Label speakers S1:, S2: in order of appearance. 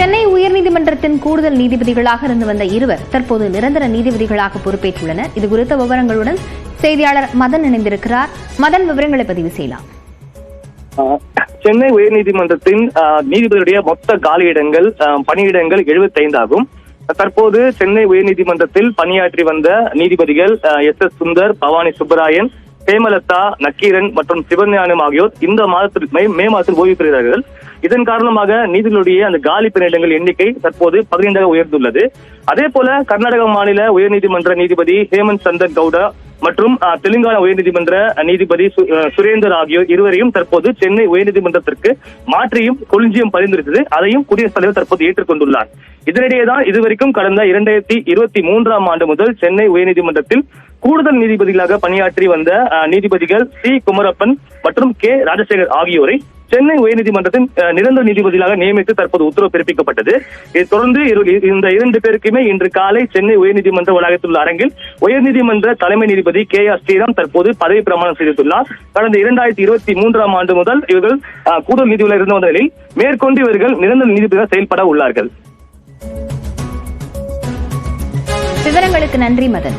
S1: சென்னை உயர்நீதிமன்றத்தின் கூடுதல் நீதிபதிகளாக இருந்து வந்த இருவர் தற்போது நிரந்தர நீதிபதிகளாக பொறுப்பேற்றுள்ளனர். இது குறித்த விவரங்களுடன் செய்தியாளர் மதன் இணைந்திருக்கிறார். மதன் விவரங்களை பதிவு செய்யலாம்.
S2: சென்னை உயர்நீதிமன்றத்தின் நீதிபதியுடைய மொத்த காலியிடங்கள் பணியிடங்கள் 75 ஆகும். தற்போது சென்னை உயர்நீதிமன்றத்தில் பணியாற்றி வந்த நீதிபதிகள் எஸ் எஸ் சுந்தர் பவானி சுப்பராயன் ஹேமலதா நக்கீரன் மற்றும் சிவஞானம் ஆகியோர் இந்த மாதத்தில் மே மே மாதத்தில் ஓய்வு பெறுகிறார்கள். இதன் காரணமாக நீதிகளுடைய அந்த காலி பணியிடங்கள் எண்ணிக்கை தற்போது பதினைந்தாக உயர்ந்துள்ளது. அதே போல கர்நாடக மாநில உயர்நீதிமன்ற நீதிபதி ஹேமந்த் சந்தன் கவுடா மற்றும் தெலுங்கானா உயர்நீதிமன்ற நீதிபதி சுரேந்தர் ஆகியோர் இருவரையும் தற்போது சென்னை உயர்நீதிமன்றத்திற்கு மாற்றியும் கொலிஞ்சியம் பரிந்துரைத்தது. அதையும் குடியரசுத் தலைவர் தற்போது ஏற்றுக்கொண்டுள்ளார். இதனிடையே தான் இதுவரைக்கும் கடந்த இரண்டாயிரத்தி இருபத்தி மூன்றாம் ஆண்டு முதல் சென்னை உயர்நீதிமன்றத்தில் கூடுதல் நீதிபதிகளாக பணியாற்றி வந்த நீதிபதிகள் சி. குமரப்பன் மற்றும் கே. ராஜசேகர் ஆகியோரை சென்னை உயர்நீதிமன்றத்தின் நிரந்தர நீதிபதியாக நியமித்து தற்போது உத்தரவு பிறப்பிக்கப்பட்டது. இதைத் தொடர்ந்து இந்த இரண்டு பேருக்குமே இன்று காலை சென்னை உயர்நீதிமன்ற வளாகத்தில் உள்ள அரங்கில் உயர்நீதிமன்ற தலைமை நீதிபதி கே ஆர் ஸ்ரீராம் தற்போது பதவி பிரமாணம் செய்துள்ளார். கடந்த இரண்டாயிரத்தி இருபத்தி மூன்றாம் ஆண்டு முதல் இவர்கள் கூடுதல் நீதிபதியாக இருந்து வந்த நிலையில் மேற்கொண்டு இவர்கள் நிரந்தர நீதிபதியாக செயல்பட உள்ளார்கள்.
S1: விவரங்களுக்கு நன்றி மதன்.